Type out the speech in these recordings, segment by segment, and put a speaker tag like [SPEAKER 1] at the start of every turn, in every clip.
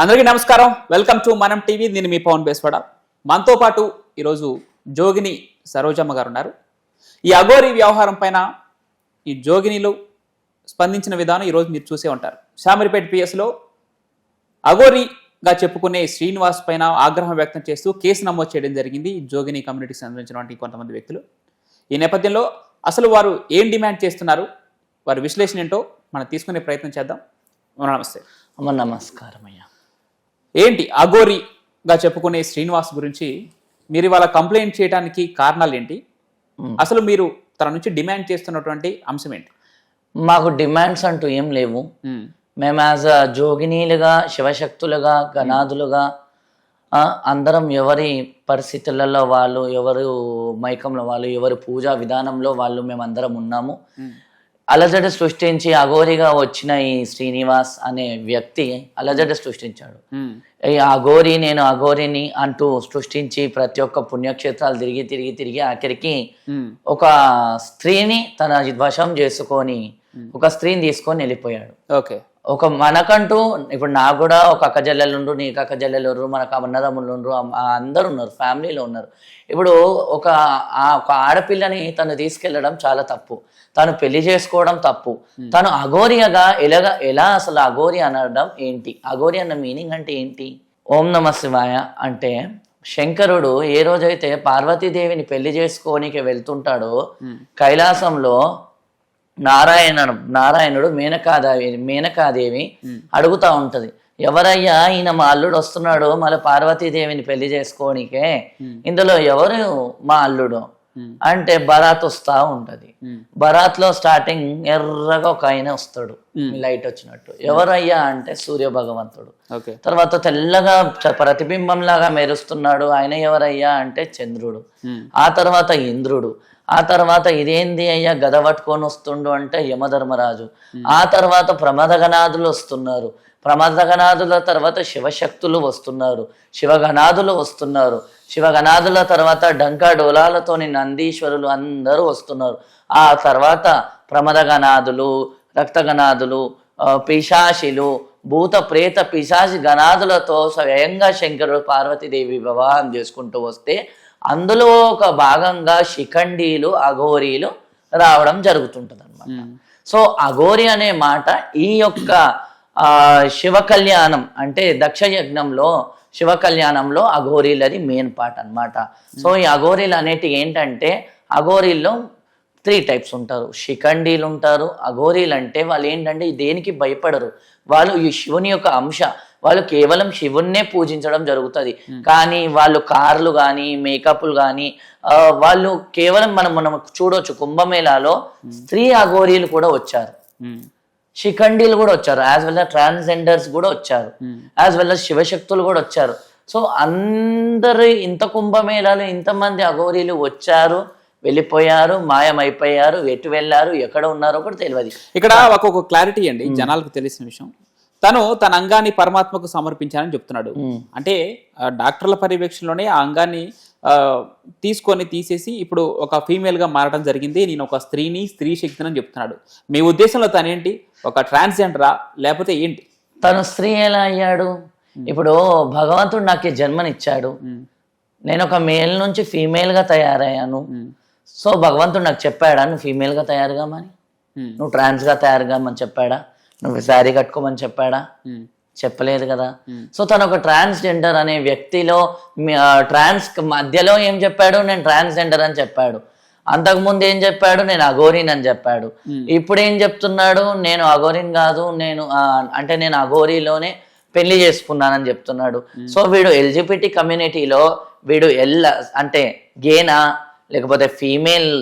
[SPEAKER 1] అందరికీ నమస్కారం. Welcome to మనం టీవీ నేను మీ పవన్ బేస్వాడ. మనతో పాటు ఈరోజు జోగిని సరోజమ్మ గారు ఉన్నారు. ఈ అఘోరి వ్యవహారం పైన ఈ జోగినిలు స్పందించిన విధానం ఈరోజు మీరు చూసే ఉంటారు. శామరిపేట పిఎస్లో అఘోరిగా చెప్పుకునే శ్రీనివాస్ పైన ఆగ్రహం వ్యక్తం చేస్తూ కేసు నమోదు చేయడం జరిగింది. జోగిని కమ్యూనిటీకి సంబంధించినటువంటి కొంతమంది వ్యక్తులు. ఈ నేపథ్యంలో అసలు వారు ఏం డిమాండ్ చేస్తున్నారు? వారి విశ్లేషణ ఏంటో మనం తీసుకునే ప్రయత్నం చేద్దాం. నమస్తే.
[SPEAKER 2] అమ్మ నమస్కారం అయ్యా
[SPEAKER 1] ఏంటి అఘోరిగా చెప్పుకునే శ్రీనివాస్ గురించి మీరు ఇవాళ కంప్లైంట్ చేయడానికి కారణాలు ఏంటి. అసలు మీరు తన నుంచి డిమాండ్ చేస్తున్నటువంటి అంశం ఏంటి
[SPEAKER 2] మాకు డిమాండ్స్ అంటూ ఏం లేవు
[SPEAKER 1] మ్మ్.
[SPEAKER 2] యాజ్ అ జోగినీలుగా శివశక్తులుగా గణాదులుగా అందరం ఎవరి పరిస్థితులలో వాళ్ళు ఎవరు మైకంలో వాళ్ళు ఎవరి పూజా విధానంలో వాళ్ళు మేము అందరం ఉన్నాము. అలజడి సృష్టించి అఘోరిగా వచ్చిన ఈ శ్రీనివాస్ అనే వ్యక్తి అలజడి సృష్టించాడు. ఈ అఘోరి నేను అఘోరిని అంటూ సృష్టించి ప్రతి ఒక్క పుణ్యక్షేత్రాలు తిరిగి తిరిగి తిరిగి ఆఖరికి. ఒక స్త్రీని తన వశం చేసుకొని ఒక స్త్రీని తీసుకొని వెళ్ళిపోయాడు
[SPEAKER 1] ఓకే
[SPEAKER 2] ఒక మనకంటూ ఇప్పుడు నాకు కూడా ఒక అక్క చెల్లెలు ఉండ్రు నీకు అక్క చెల్లెలు ఉండ్రు మనకు అన్నదమ్ములు ఉండ్రు అందరు ఉన్నారు ఫ్యామిలీలో ఉన్నారు. ఇప్పుడు ఒక ఆ ఒక ఆడపిల్లని తను తీసుకెళ్ళడం చాలా తప్పు. తను పెళ్ళి చేసుకోవడం తప్పు. తను అఘోరియగా ఎలాగా ఎలా అసలు అఘోరి అనడం ఏంటి? అఘోరి అన్న మీనింగ్ అంటే ఏంటి? ఓం నమ శివాయ అంటే శంకరుడు ఏ రోజైతే పార్వతీదేవిని పెళ్ళి చేసుకోనికి వెళ్తుంటాడో. కైలాసంలో నారాయణ నారాయణుడు మేనకాదేవి మేనకాదేవి. అడుగుతా ఉంటది ఎవరయ్యా ఈయన మా అల్లుడు వస్తున్నాడు మళ్ళీ పార్వతీదేవిని పెళ్ళి చేసుకోనికే. ఇందులో ఎవరు మా అల్లుడు. అంటే బరాత్ వస్తా ఉంటది. బరాత్లో స్టార్టింగ్ ఎర్రగా ఒక ఆయన వస్తాడు. లైట్ వచ్చినట్టు ఎవరయ్యా అంటే సూర్య భగవంతుడు తర్వాత తెల్లగా చ- ప్రతిబింబంలాగా మెరుస్తున్నాడు ఆయన ఎవరయ్యా అంటే చంద్రుడు. ఆ తర్వాత ఇంద్రుడు ఆ తర్వాత ఇదేంది అయ్యా గద పట్టుకొని వస్తుండు అంటే యమధర్మరాజు. ఆ తర్వాత ప్రమదగనాథులు వస్తున్నారు. ప్రమదగనాథుల తర్వాత శివశక్తులు వస్తున్నారు. శివగణాదులు వస్తున్నారు. శివగణాదుల తర్వాత డంకా డోలాలతోని నందీశ్వరులు అందరూ వస్తున్నారు. ఆ తర్వాత ప్రమదగనాథులు రక్తగణాదులు ఆ, పిశాచిలు భూత ప్రేత పిశాచి గణాదులతో స్వయంగా శంకరుడు పార్వతీదేవి వివాహం చేసుకుంటూ వస్తే అందులో ఒక భాగంగా శిఖండీలు అఘోరీలు రావడం జరుగుతుంటుంది అనమాట. సో అఘోరి అనే మాట ఈ యొక్క ఆ, శివ కళ్యాణం అంటే దక్ష యజ్ఞంలో శివ కళ్యాణంలో అఘోరీలది మెయిన్ పార్ట్ అన్నమాట. సో ఈ అఘోరీలు అనేటి ఏంటంటే అఘోరీల్లో త్రీ టైప్స్ ఉంటారు. శిఖండీలు ఉంటారు. అఘోరీలు అంటే వాళ్ళు ఏంటంటే దేనికి భయపడరు. వాళ్ళు ఈ శివుని యొక్క అంశ వాళ్ళు కేవలం శివున్నే పూజించడం జరుగుతుంది. కానీ వాళ్ళు కార్లు కానీ మేకప్లు కానీ వాళ్ళు కేవలం మనం మనం చూడొచ్చు కుంభమేళాలో స్త్రీ అఘోరీలు కూడా వచ్చారు. శిఖండీలు కూడా వచ్చారు. యాజ్ వెల్ ట్రాన్స్జెండర్స్ కూడా వచ్చారు. యాజ్ వెల్ శివశక్తులు కూడా వచ్చారు. సో అందరు ఇంత కుంభమేళాలు ఇంతమంది అఘోరీలు వచ్చారు వెళ్ళిపోయారు మాయమైపోయారు ఎటు వెళ్ళారు ఎక్కడ ఉన్నారో కూడా తెలియదు.
[SPEAKER 1] ఇక్కడ ఒక క్లారిటీ అండి. జనాలకు తెలిసిన విషయం. తను తన అంగాన్ని పరమాత్మకు సమర్పించానని చెప్తున్నాడు. అంటే డాక్టర్ల పర్యవేక్షణలోనే ఆ అంగాన్ని తీసుకొని తీసేసి ఇప్పుడు ఒక ఫీమేల్గా మారడం జరిగింది. నేను ఒక స్త్రీని స్త్రీ శక్తిని అని చెప్తున్నాడు. మీ ఉద్దేశంలో తనేంటి ఒక ట్రాన్స్జెండరా? లేకపోతే ఏంటి?
[SPEAKER 2] తను స్త్రీ ఎలా అయ్యాడు? ఇప్పుడు భగవంతుడు నాకు జన్మనిచ్చాడు. నేను ఒక మేల్ నుంచి ఫీమేల్గా తయారయ్యాను. సో భగవంతుడు నాకు చెప్పాడా? నువ్వు ఫీమేల్గా తయారుగామని. నువ్వు ట్రాన్స్గా తయారుగామని చెప్పాడా? నువ్వు శారీ కట్టుకోమని చెప్పాడా. చెప్పలేదు కదా. సో తను ఒక ట్రాన్స్జెండర్ అనే వ్యక్తిలో ట్రాన్స్ మధ్యలో ఏం చెప్పాడు? నేను ట్రాన్స్జెండర్ అని చెప్పాడు. అంతకుముందు ఏం చెప్పాడు? నేను అఘోరిన్ అని చెప్పాడు. ఇప్పుడు ఏం చెప్తున్నాడు? నేను అఘోరిన్ కాదు నేను అంటే నేను అఘోరీలోనే పెళ్ళి చేసుకున్నానని చెప్తున్నాడు. సో వీడు ఎల్జిబిటి కమ్యూనిటీలో వీడు ఎల్ అంటే గేనా లేకపోతే ఫీమేల్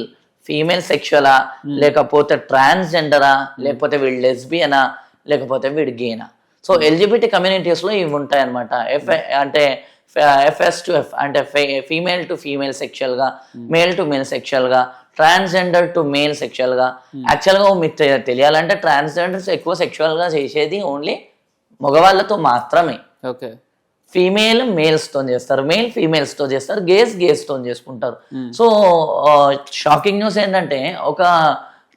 [SPEAKER 2] ఫీమేల్ సెక్షువలా లేకపోతే ట్రాన్స్జెండరా లేకపోతే వీడు లెస్బియనా లేకపోతే వీడు గేనా సో ఎల్జిబిటి కమ్యూనిటీస్లో ఇవి ఉంటాయి అనమాట ఎఫ్ అంటే ఎఫ్ఎస్ టు ఎఫ్ అంటే ఫీమేల్ టు ఫీమేల్ సెక్షువల్గా మేల్ టు మేల్ సెక్షువల్గా ట్రాన్స్జెండర్ టు మేల్ సెక్షువల్గా యాక్చువల్గా మీకు తెలియాలంటే ట్రాన్స్జెండర్స్ ఎక్కువ సెక్షువల్గా చేసేది ఓన్లీ మగవాళ్ళతో మాత్రమే.
[SPEAKER 1] ఓకే
[SPEAKER 2] ఫీమేల్ మేల్స్తో చేస్తారు. మేల్ ఫీమేల్స్తో చేస్తారు. గేస్ గేస్తో చేసుకుంటారు. సో షాకింగ్ న్యూస్ ఏంటంటే ఒక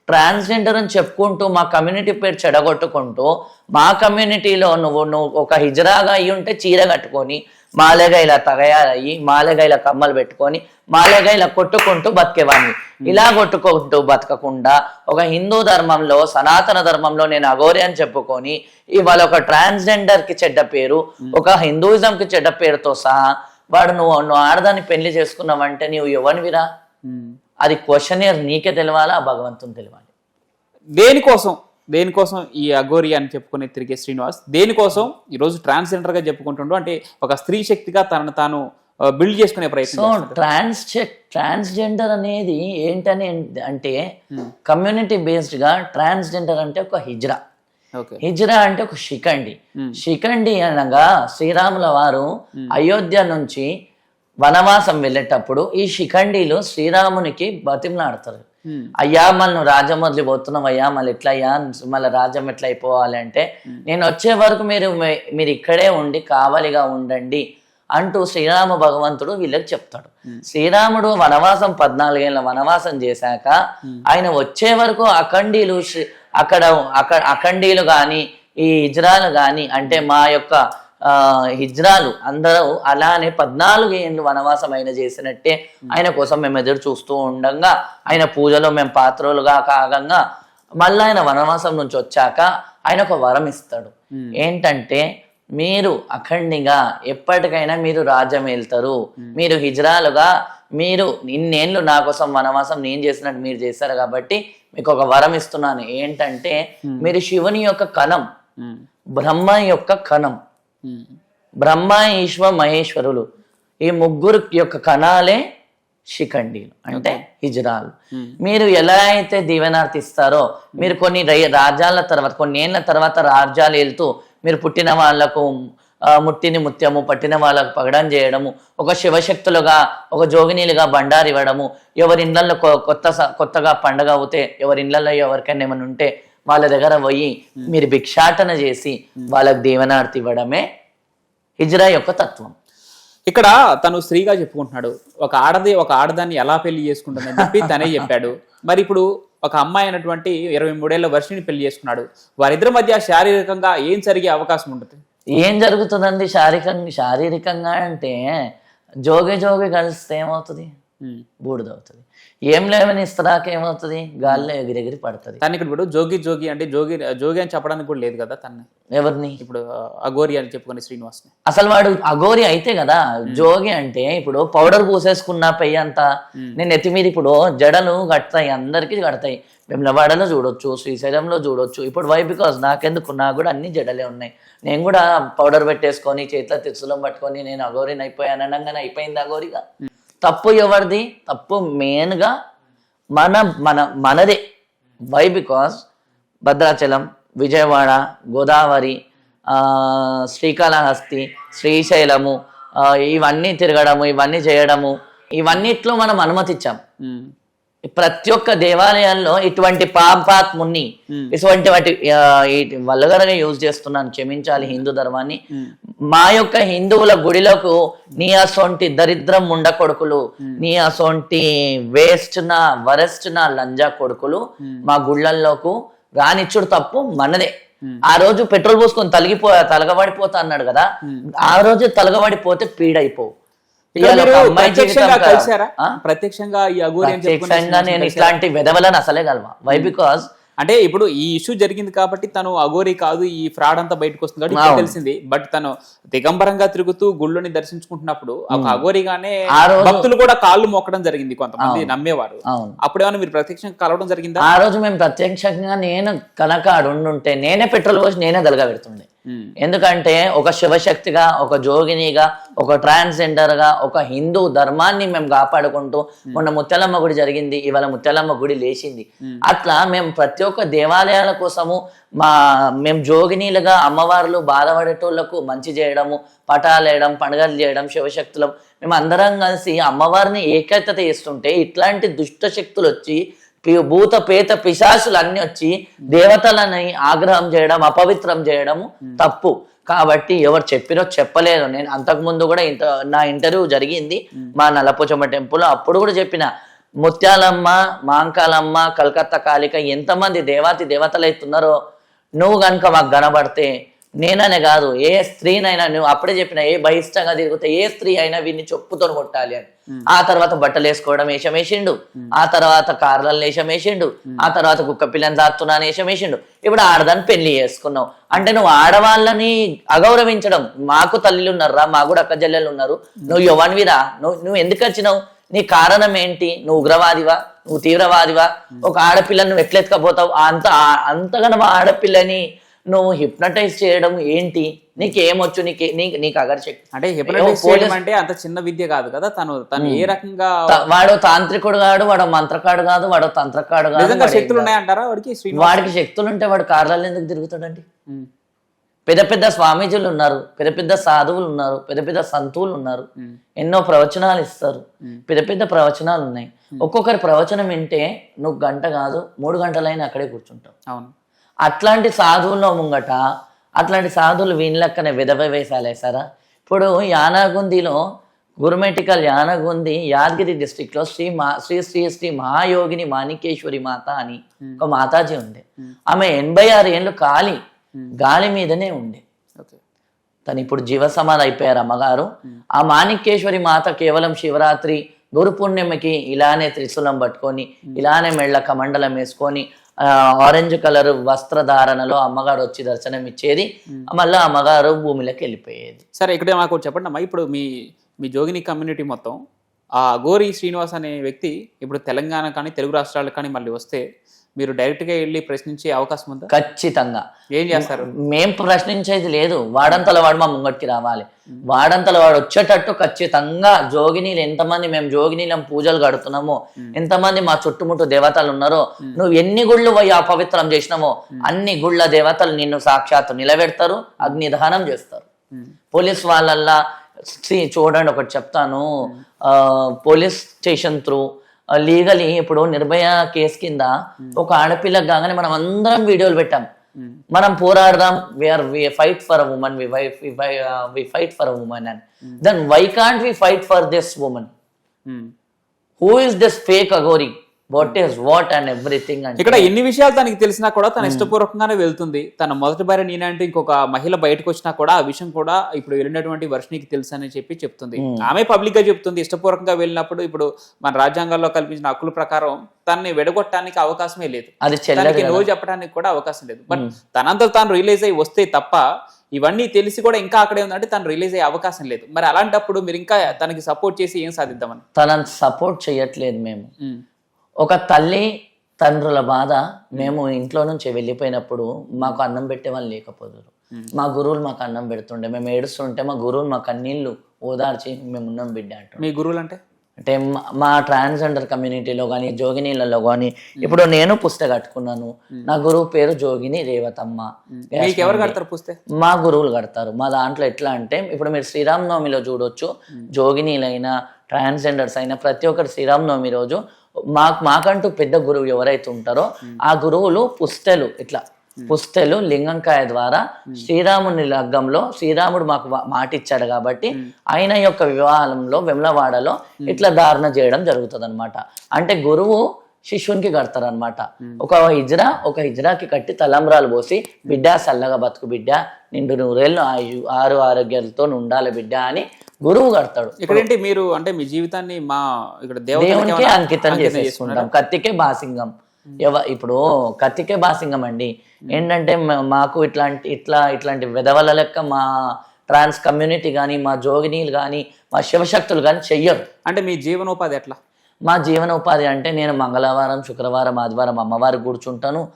[SPEAKER 2] ట్రాన్స్జెండర్ అని చెప్పుకుంటూ మా కమ్యూనిటీ పేరు చెడగొట్టుకుంటూ మా కమ్యూనిటీలో నువ్వు నువ్వు ఒక హిజరాగా అయ్యి ఉంటే చీర కట్టుకొని మాలేగా ఇలా తగయాలయ్యి మాలేగా ఇలా కమ్మలు పెట్టుకొని మాలేగా ఇలా కొట్టుకుంటూ బతికేవాడిని. ఇలా కొట్టుకుంటూ బతకకుండా ఒక హిందూ ధర్మంలో సనాతన ధర్మంలో నేను అఘోరి అని చెప్పుకొని ఇవాళ ఒక ట్రాన్స్జెండర్కి చెడ్డ పేరు ఒక హిందూయిజం కి చెడ్డ పేరుతో సహా వాడు నువ్వు నువ్వు ఆడదాన్ని పెళ్ళి చేసుకున్నావంటే నువ్వు ఎవరివిరా
[SPEAKER 1] ఉమ్.
[SPEAKER 2] అది క్వశ్చనియర్ నీకే తెలవాలా ఆ భగవంతుని తెలవాలి.
[SPEAKER 1] దేనికోసం? దేనికోసం ఈ అఘోరి అని చెప్పుకునే తిరిగే శ్రీనివాస్? దేనికోసం? ఈరోజు ట్రాన్స్జెండర్గా చెప్పుకుంటుండో. అంటే ఒక స్త్రీ శక్తిగా తనను తాను బిల్డ్ చేసుకునే ప్రయత్నం.
[SPEAKER 2] ట్రాన్స్ ట్రాన్స్జెండర్ అనేది ఏంటని అంటే కమ్యూనిటీ బేస్డ్గా ట్రాన్స్జెండర్ అంటే ఒక హిజ్రా. హిజ్రా అంటే ఒక శిఖండి.
[SPEAKER 1] Hmm.
[SPEAKER 2] శిఖండి అనగా శ్రీరాముల వారు అయోధ్య నుంచి వనవాసం వెళ్ళేటప్పుడు ఈ శిఖండీలు శ్రీరామునికి బతిమలాడతారు. అయ్యా మనం రాజ్యం వదిలిపోతున్నాం అయ్యా మళ్ళీ ఎట్లా అయ్యా మళ్ళీ రాజ్యం ఎట్లా అయిపోవాలి అంటే నేను వచ్చే వరకు మీరు మీరు ఇక్కడే ఉండి కావలిగా ఉండండి అంటూ శ్రీరామ భగవంతుడు వీళ్ళకి చెప్తాడు. శ్రీరాముడు వనవాసం పద్నాలుగేళ్ళ వనవాసం చేశాక ఆయన వచ్చే వరకు అఖండీలు అక్కడ అఖండీలు గాని ఈ హిజ్రాలు గాని అంటే మా యొక్క హిజ్రాలు అందరూ అలానే పద్నాలుగు ఏళ్ళు వనవాసం ఆయన చేసినట్టే ఆయన కోసం మేము ఎదురు చూస్తూ ఉండగా ఆయన పూజలో మేము పాత్రలుగా కాగంగా మళ్ళీ ఆయన వనవాసం నుంచి వచ్చాక ఆయన ఒక వరం ఇస్తాడు. ఏంటంటే మీరు అఖండిగా ఎప్పటికైనా మీరు రాజ్యం వెళ్తారు మీరు హిజ్రాలుగా మీరు ఇన్నేళ్ళు నా కోసం వనవాసం నేను చేసినట్టు మీరు చేశారు కాబట్టి మీకు ఒక వరం ఇస్తున్నాను. ఏంటంటే మీరు శివుని యొక్క కణం. బ్రహ్మ యొక్క కణం. బ్రహ్మ ఈశ్వ మహేశ్వరులు. ఈ ముగ్గురు యొక్క కణాలే శిఖండీలు అంటే హిజ్రాలు. మీరు ఎలా అయితే దీవెనార్తి ఇస్తారో మీరు కొన్ని రాజ్యాల తర్వాత కొన్ని ఏళ్ళ తర్వాత రాజ్యాలు వెళ్తూ మీరు పుట్టిన వాళ్ళకు ముట్టిని ముత్యము పట్టిన వాళ్ళకు పగడం చేయడము ఒక శివశక్తులుగా ఒక జోగినీలుగా బండారు ఇవ్వడము ఎవరి ఇళ్ళల్లో కొ- కొత్త కొత్తగా పండగ అవుతే ఎవరి ఇళ్ళల్లో ఎవరికైనా ఏమైనా ఉంటే వాళ్ళ దగ్గర పోయి మీరు భిక్షాటన చేసి వాళ్ళకి దీవెనార్తి ఇవ్వడమే హిజ్రా యొక్క తత్వం.
[SPEAKER 1] ఇక్కడ తను స్త్రీగా చెప్పుకుంటున్నాడు. ఒక ఆడది ఒక ఆడదాన్ని ఎలా పెళ్ళి చేసుకుంటుందని చెప్పి తనే చెప్పాడు. మరి ఇప్పుడు ఒక అమ్మాయి అయినటువంటి ఇరవై మూడేళ్ళ వర్షిని పెళ్ళి చేసుకున్నాడు. వారిద్దరి మధ్య శారీరకంగా ఏం జరిగే అవకాశం ఉంటుంది?
[SPEAKER 2] ఏం జరుగుతుందండి శారీరకంగా శారీరకంగా అంటే జోగి జోగి కలిస్తే ఏమవుతుంది. బూడిదవుతుంది. ఏం లేవని ఇస్తరాక ఏమవుతుంది? గాల్లో ఎగిరెగిరి పడుతుంది.
[SPEAKER 1] తను ఇక్కడ ఇప్పుడు జోగి జోగి అంటే జోగి జోగి అని చెప్పడానికి కూడా లేదు కదా తన్ని?
[SPEAKER 2] ఎవరిని?
[SPEAKER 1] ఇప్పుడు అఘోరి అని చెప్పుకునే శ్రీనివాస్ని.
[SPEAKER 2] అసలు వాడు అఘోరి అయితే కదా జోగి అంటే ఇప్పుడు పౌడర్ పూసేసుకున్న పెయ్యి అంతా నేను ఎత్తి మీద ఇప్పుడు జడలు కడతాయి అందరికీ కడతాయి. వెమ్లవాడలో చూడొచ్చు శ్రీశైలంలో చూడొచ్చు. ఇప్పుడు వై బికాస్ నాకెందుకు? నాకు కూడా అన్ని జడలే ఉన్నాయి. నేను కూడా పౌడర్ పెట్టేసుకొని చేతిలో తిరుసులం పట్టుకొని నేను అఘోరిని అయిపోయాను అనగానే అయిపోయింది అఘోరిగా. తప్పు ఎవరిది? తప్పు మెయిన్గా మన మన మనదే. వై బికాస్ భద్రాచలం విజయవాడ గోదావరి శ్రీకాళహస్తి శ్రీశైలము ఇవన్నీ తిరగడము ఇవన్నీ చేయడము ఇవన్నిట్లో మనం అనుమతిచ్చాం.
[SPEAKER 1] Hmm.
[SPEAKER 2] ప్రతి ఒక్క దేవాలయాల్లో ఇటువంటి పాపాత్ముని ఇటువంటి వాటి వల్గరగా యూజ్ చేస్తున్నాను క్షమించాలి హిందూ ధర్మాన్ని. మా యొక్క హిందువుల గుడిలకు నీ అసొంటి దరిద్రం ముండ కొడుకులు నీ అసొంటి వేస్ట్ నా వరెస్ట్ నా లంజా కొడుకులు మా గుళ్ళల్లోకు రానిచ్చుడు తప్పు మనదే. ఆ రోజు పెట్రోల్ పోసుకొని తలిగిపో తలగబడిపోతా అన్నాడు కదా ఆ రోజు తలగబడిపోతే పీడైపోవు.
[SPEAKER 1] ప్రత్యక్షంగా ఈ
[SPEAKER 2] ప్రత్యక్షంగా నేను ఇట్లాంటి విధవలను అసలే కలవా. వై బికాస్
[SPEAKER 1] అంటే ఇప్పుడు ఈ ఇష్యూ జరిగింది కాబట్టి తను అఘోరి కాదు ఈ ఫ్రాడ్ అంతా బయటకు వస్తుంది కాబట్టి తెలిసింది. బట్ తను దిగంబరంగా తిరుగుతూ గుళ్ళని దర్శించుకుంటున్నప్పుడు ఒక అఘోరిగానే
[SPEAKER 2] ఆ రోజు-
[SPEAKER 1] భక్తులు కూడా కాళ్ళు మొక్కడం జరిగింది కొంతమంది నమ్మేవారు. అప్పుడు ఏమైనా మీరు ప్రత్యక్షంగా కలవడం జరిగిందా?
[SPEAKER 2] ఆ రోజు మేము ప్రత్యక్షంగా నేను కనుక ఉండుంటే నేనే పెట్రోల్ పోసి నేనే దలగా పెడుతుండే. ఎందుకంటే ఒక శివశక్తిగా ఒక జోగినిగా ఒక ట్రాన్స్జెండర్గా ఒక హిందూ ధర్మాన్ని మేము కాపాడుకుంటూ మొన్న ముత్యాలమ్మ గుడి జరిగింది ఇవాళ ముత్యాలమ్మ గుడి లేచింది. అట్లా మేము ప్రతి ఒక్క దేవాలయాల కోసము మా మేము జోగినీలుగా అమ్మవార్లు బాధపడేటోళ్ళకు మంచి చేయడము పటాలు వేయడం పండుగలు చేయడం శివశక్తులం మేము అందరం కలిసి అమ్మవారిని ఏకైకత చేస్తుంటే ఇట్లాంటి దుష్ట శక్తులు వచ్చి భూత పేత పిశాసులు అన్ని వచ్చి దేవతలని ఆగ్రహం చేయడం అపవిత్రం చేయడము తప్పు. కాబట్టి ఎవరు చెప్పినో చెప్పలేదు నేను అంతకు ముందు కూడా ఇంత నా ఇంటర్వ్యూ జరిగింది మా నల్లపోచమ్మ టెంపుల్ అప్పుడు కూడా చెప్పిన ముత్యాలమ్మ మాంకాలమ్మ కలకత్తా కాళిక ఎంతమంది దేవాతి దేవతలు అవుతున్నారో నువ్వు కనుక మాకు కనబడితే నేననే కాదు ఏ స్త్రీనైనా నువ్వు అప్పుడే చెప్పిన ఏ బహిష్టంగా తిరిగితే ఏ స్త్రీ అయినా వీడిని చెప్పుతో కొట్టాలి అని. ఆ తర్వాత బట్టలు వేసుకోవడం వేషం వేసిండు ఆ తర్వాత కార్లలో వేషం వేసిండు ఆ తర్వాత కుక్క పిల్లని దాస్తున్నాను వేషం వేసిండు ఇప్పుడు ఆడదాన్ని పెళ్ళి చేసుకున్నావు. అంటే నువ్వు ఆడవాళ్ళని అగౌరవించడం. మాకు తల్లిలు ఉన్నారా మాకు కూడా అక్క చెల్లెలు ఉన్నారు. నువ్వు యవన్విరా నువ్వు నువ్వు ఎందుకు వచ్చినావు? నీ కారణం ఏంటి? నువ్వు ఉగ్రవాదివా? నువ్వు తీవ్రవాదివా? ఒక ఆడపిల్లని నువ్వు ఎట్లెత్తుకపోతావు? అంత అంతగానో ఆడపిల్లని నువ్వు హిప్నటైజ్ చేయడం ఏంటి? నీకేమొచ్చు? నీకే నీకు నీకు అగర్శక్తి
[SPEAKER 1] అంటే హిప్నటైజ్ చేయడం అంటే అంత చిన్న విద్య కాదు కదా? తను తను ఏ రకంగా
[SPEAKER 2] వాడు తాంత్రికుడు కాడు వాడు మంత్రకాడు కాదు వాడు తంత్రకాడు కాదు
[SPEAKER 1] శక్తులు. ఉన్నాయంటారా? వాడికి
[SPEAKER 2] వాడికి శక్తులు ఉంటే వాడు కార్లలో ఎందుకు తిరుగుతాడండి? పెద్ద పెద్ద స్వామీజీలు ఉన్నారు పెద్ద పెద్ద సాధువులు ఉన్నారు పెద్ద పెద్ద సంతువులు ఉన్నారు. ఎన్నో ప్రవచనాలు ఇస్తారు. పెద్ద పెద్ద ప్రవచనాలు ఉన్నాయి. ఒక్కొక్కరి ప్రవచనం వింటే నువ్వు గంట కాదు మూడు గంటలైనా అక్కడే కూర్చుంటావు.
[SPEAKER 1] అవును.
[SPEAKER 2] అట్లాంటి సాధువుల్లో ముంగట అట్లాంటి సాధువులు వీళ్ళక్కనే విధవ వేషాలు వేసారా ఇప్పుడు యానాగుందిలో గురుమెటికల్ యానగుంది యాదగిరి district లో శ్రీ మా శ్రీ శ్రీ శ్రీ మహాయోగిని మాణికేశ్వరి మాత అని ఒక మాతాజీ ఉంది. ఆమె ఎనభై ఆరు ఏళ్ళు ఖాళీ గాలి మీదనే ఉండే తను ఇప్పుడు జీవ సమాధి అయిపోయారు అమ్మగారు ఆ మాణిక్యేశ్వరి మాత కేవలం శివరాత్రి గురు పూర్ణిమకి ఇలానే త్రిశూలం పట్టుకొని ఇలానే మెళ్ళ కమండలం వేసుకొని ఆరెంజ్ కలర్ వస్త్రధారణలో అమ్మగారు వచ్చి దర్శనం ఇచ్చేది. మళ్ళీ అమ్మగారు భూమిలోకి వెళ్ళిపోయేది.
[SPEAKER 1] సరే ఇక్కడ ఒకటి చెప్పండి అమ్మా. ఇప్పుడు మీ మీ జోగిని కమ్యూనిటీ మొత్తం ఆ గోరి శ్రీనివాస్ అనే వ్యక్తి ఇప్పుడు తెలంగాణ కానీ తెలుగు రాష్ట్రాలకు కానీ మళ్ళీ వస్తే మీరు డైరెక్ట్గా వెళ్ళి ప్రశ్నించే అవకాశం ఉందా?
[SPEAKER 2] ఖచ్చితంగా.
[SPEAKER 1] ఏం చేస్తారు?
[SPEAKER 2] మేం ప్రశ్నించేది లేదు. వాడంతల వాడు మా ముంగటికి రావాలి. వాడంతల వాడు వచ్చేటట్టు ఖచ్చితంగా జోగినీలు ఎంతమంది మేము జోగినీలం పూజలు కడుతున్నామో ఎంతమంది మా చుట్టుముట్టు దేవతలు ఉన్నారో నువ్వు ఎన్ని గుళ్ళు పోయి అపవిత్రం చేసినామో అన్ని గుళ్ళ దేవతలు నిన్ను సాక్షాత్తు నిలబెడతారు అగ్ని దహనం చేస్తారు. పోలీస్ వాళ్ళల్లా చూడండి ఒకటి చెప్తాను. ఆ, పోలీస్ స్టేషన్ త్రూ లీగలీ ఇప్పుడు నిర్భయ కేసు కింద ఒక ఆడపిల్లకి కాగానే మనం అందరం వీడియోలు పెట్టాం. మనం పోరాడదాం. We are we fight for a woman we we fight for a woman and then why can't we fight for this woman
[SPEAKER 1] um.
[SPEAKER 2] Who is this fake Aghori what is what and everything and
[SPEAKER 1] ఇక్కడ ఎన్ని విషయాలు తనకి తెలిసినా కూడా తన ఇష్టపూర్వకంగానే వెళ్తుంది. తన మొదటి భార్య నేనే అంటే ఇంకొక మహిళ బయటకు వచ్చినా కూడా ఆ విషయం కూడా ఇప్పుడు వెళ్ళినటువంటి వర్షినికి తెలుసు అని చెప్పి చెప్తుంది. ఆమె పబ్లిక్గా చెప్తుంది ఇష్టపూర్వకంగా వెళ్ళినప్పుడు ఇప్పుడు మన రాజ్యాంగంలో కల్పించిన హక్కుల ప్రకారం తనని విడగొట్టడానికి అవకాశమే లేదు.
[SPEAKER 2] అది
[SPEAKER 1] తనకి. నో చెప్పడానికి కూడా అవకాశం లేదు. బట్ తనంతా తాను రిలీజ్ అయ్యి వస్తే తప్ప ఇవన్నీ తెలిసి కూడా ఇంకా అక్కడే ఉందంటే తను రిలీజ్ అయ్యే అవకాశం లేదు. మరి అలాంటప్పుడు మీరు ఇంకా తనకి సపోర్ట్ చేసి ఏం సాధిద్దామని?
[SPEAKER 2] తనని సపోర్ట్ చేయట్లేదు మేము.
[SPEAKER 1] ఉమ్,
[SPEAKER 2] ఒక తల్లి తండ్రుల బాధ మేము ఇంట్లో నుంచి వెళ్ళిపోయినప్పుడు మాకు అన్నం పెట్టే వాళ్ళు లేకపోదురు మా గురువులు మాకు అన్నం పెడుతుండే. మేము ఏడుస్తుంటే మా గురువులు మా కన్నీళ్ళు ఓదార్చి మేము ఉన్నాం బిడ్డ
[SPEAKER 1] మీ గురువులు అంటే?
[SPEAKER 2] అంటే మా- ట్రాన్స్జెండర్ కమ్యూనిటీలో కానీ జోగినీలలో కానీ ఇప్పుడు నేను పుస్తక కట్టుకున్నాను. నా గురువు పేరు జోగిని రేవతమ్మ.
[SPEAKER 1] ఎవరు కడతారు పుస్తే?
[SPEAKER 2] మా గురువులు కడతారు. మా దాంట్లో ఎట్లా అంటే ఇప్పుడు మీరు శ్రీరామనవమిలో చూడొచ్చు జోగినీలైనా ట్రాన్స్జెండర్స్ అయినా ప్రతి ఒక్కరు శ్రీరామనవమి రోజు మాకు మాకంటూ పెద్ద గురువు ఎవరైతే ఉంటారో ఆ గురువులు పుస్తెలు ఇట్లా పుస్తెలు లింగంకాయ ద్వారా శ్రీరాముని లగ్గంలో శ్రీరాముడు మాకు వా- మాట ఇచ్చాడు కాబట్టి ఆయన యొక్క వివాహంలో వెమ్లవాడలో ఇట్లా ధారణ చేయడం జరుగుతుంది అంటే గురువు శిష్యునికి కడతారనమాట ఒక హిజ్రా ఒక హిజ్రాకి కట్టి తలంబ్రాలు పోసి బిడ్డ సల్లగా బతుకు బిడ్డ నిండు నూరేళ్ళు ఆయు ఆరు ఆరోగ్యాలతో ఉండాలి బిడ్డ అని గురువు కడతాడు.
[SPEAKER 1] ఇక్కడేంటి మీరు అంటే మీ జీవితాన్ని మా ఇక్కడ
[SPEAKER 2] దేవునికి అంకితం చేసేసుకుంటాం. కత్తికే బాసింగం ఎవ ఇప్పుడు కత్తికే బాసింగం అండి. ఏంటంటే మాకు ఇట్లాంటి ఇట్లా ఇట్లాంటి విధవల లెక్క మా ట్రాన్స్ కమ్యూనిటీ కానీ మా జోగినీలు కానీ మా శివశక్తులు కానీ చెయ్యరు.
[SPEAKER 1] అంటే మీ జీవనోపాధి ఎట్లా?
[SPEAKER 2] మా జీవనోపాధి అంటే నేను మంగళవారం శుక్రవారం ఆదివారం అమ్మవారికి కూర్చుంటాను.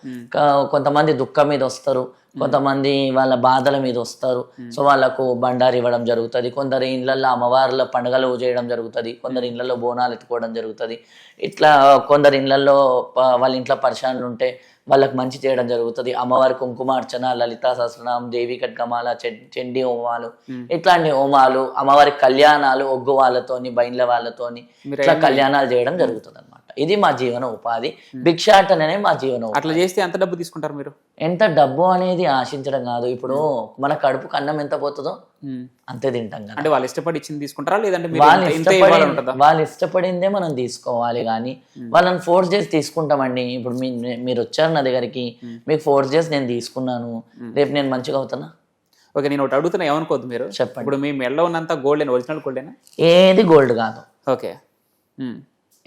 [SPEAKER 2] కొంతమంది దుఃఖం మీద వస్తారు. కొంతమంది వాళ్ళ బాధల మీద వస్తారు. సో వాళ్ళకు బండారు ఇవ్వడం జరుగుతుంది. కొందరు ఇళ్ళల్లో అమ్మవార్ల పండుగలు చేయడం జరుగుతుంది. కొందరు ఇళ్ళల్లో బోనాలు ఎత్తుకోవడం జరుగుతుంది. ఇట్లా కొందరు ఇళ్ళల్లో ప- వాళ్ళ ఇంట్లో పరిశానులు ఉంటే వాళ్ళకి మంచి చేయడం జరుగుతుంది. అమ్మవారి కుంకుమార్చన లలితా సహస్రనామం దేవి చె- చండీ హోమాలు ఇట్లాంటి హోమాలు అమ్మవారి కళ్యాణాలు ఒగ్గు వాళ్ళతోని బైన్ల వాళ్ళతోని ఇట్లా కళ్యాణాలు చేయడం జరుగుతుంది ఇది మా జీవన ఉపాధి. భిక్షాటననే మా జీవన
[SPEAKER 1] అట్లా చేస్తే ఎంత డబ్బు తీసుకుంటారు మీరు?
[SPEAKER 2] ఎంత డబ్బు అనేది ఆశించడం కాదు. ఇప్పుడు మన కడుపుకు అన్నం ఎంత పోతుందో. అంతే తింటాం కదా.
[SPEAKER 1] అంటే వాళ్ళు ఇష్టపడి ఇచ్చింది తీసుకుంటారా? లేదంటే
[SPEAKER 2] వాళ్ళు ఇష్టపడి వాళ్ళు ఇష్టపడిందే మనం తీసుకోవాలి కానీ వాళ్ళని ఫోర్స్ చేసి తీసుకుంటామండి. ఇప్పుడు మీ మీరు వచ్చారు నా దగ్గరికి మీకు ఫోర్స్ చేసి నేను తీసుకున్నాను. రేపు నేను మంచిగా అవుతానా?
[SPEAKER 1] ఓకే నేను ఒకటి అడుగుతున్నా ఏమనుకోవద్దు మీరు?
[SPEAKER 2] చెప్పండి.
[SPEAKER 1] ఇప్పుడు మీ మెడలో ఉన్నంత గోల్డ్ ఒరిజినల్ గోల్డేనా
[SPEAKER 2] ఏది గోల్డ్ కాదు.
[SPEAKER 1] ఓకే.